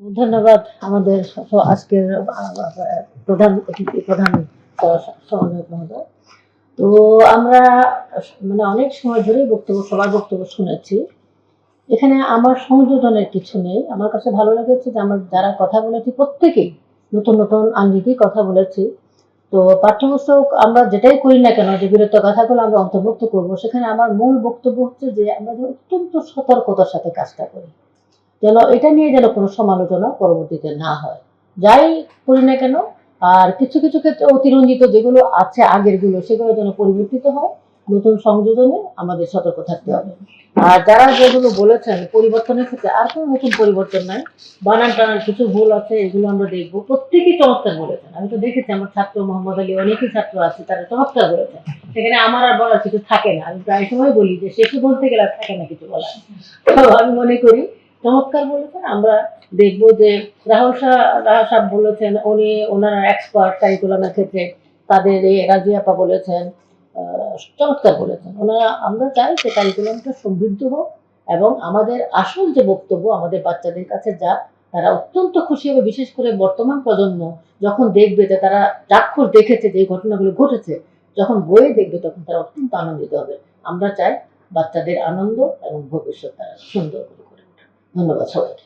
ধন্যবাদ আমাদের আজকের প্রধান অতিথি, প্রধান সমন্বয়ক মহোদয়। তো আমরা মানে অনেক সময় ধরেই বক্তব্য, সবার বক্তব্য শুনেছি। এখানে আমার সংযোজনের কিছু নেই। আমার কাছে ভালো লেগেছে যে আমার যারা কথা বলেছি, প্রত্যেকেই নতুন নতুন আঙ্গিকেই কথা বলেছি। তো পাঠ্যপুস্তক আমরা যেটাই করি না কেন, যে বিরত কথাগুলো আমরা অন্তর্ভুক্ত করব, সেখানে আমার মূল বক্তব্য হচ্ছে যে আমরা অত্যন্ত সতর্কতার সাথে কাজটা করি। যেন এটা নিয়ে যেন কোনো সমালোচনা পরবর্তীতে না হয়। যাই করি না কেন, আর কিছু কিছু ক্ষেত্রে অতিরঞ্জিত যেগুলো আছে আগেরগুলো, সেগুলো যেন পরিবর্তিত হয়, নতুন সংযোজনে আমাদের সতর্ক থাকতে হবে। আর যারা যেগুলো বলেছেন, পরিবর্তনের ক্ষেত্রে আর কোনো নতুন পরিবর্তন নাই, বানান টানান কিছু ভুল আছে, এগুলো আমরা দেখব। প্রত্যেকেই চমৎকার বলেছেন। আমি তো দেখেছি আমার ছাত্র মোহাম্মদ আলী, অনেকেই ছাত্র আছে, তারা চমৎকার বলেছেন। সেখানে আমার আর বলার কিছু থাকে না। আমি প্রায় সময় বলি যে শেষে বলতে গেলে থাকে না কিছু বলার। তো আমি মনে করি চমৎকার বলেছেন আমরা দেখব যে রাহুল শাহ সাহেব বলেছেন, উনি ওনারা এক্সপার্ট কারিকুলামের ক্ষেত্রে তাদের এই রাজিয়াপা বলেছেন চমৎকার বলেছেন ওনারা, আমরা চাই যে কারিকুলামটা সমৃদ্ধ হোক এবং আমাদের আসল যে বক্তব্য আমাদের বাচ্চাদের কাছে যা তারা অত্যন্ত খুশি হবে, বিশেষ করে বর্তমান প্রজন্ম যখন দেখবে যে তারা চাক্ষুষ দেখেছে যে এই ঘটনাগুলো ঘটেছে, যখন বইয়ে দেখবে তখন তারা অত্যন্ত আনন্দিত হবে আমরা চাই বাচ্চাদের আনন্দ এবং ভবিষ্যৎ তারা সুন্দর। ধন্যবাদ সবাইকে।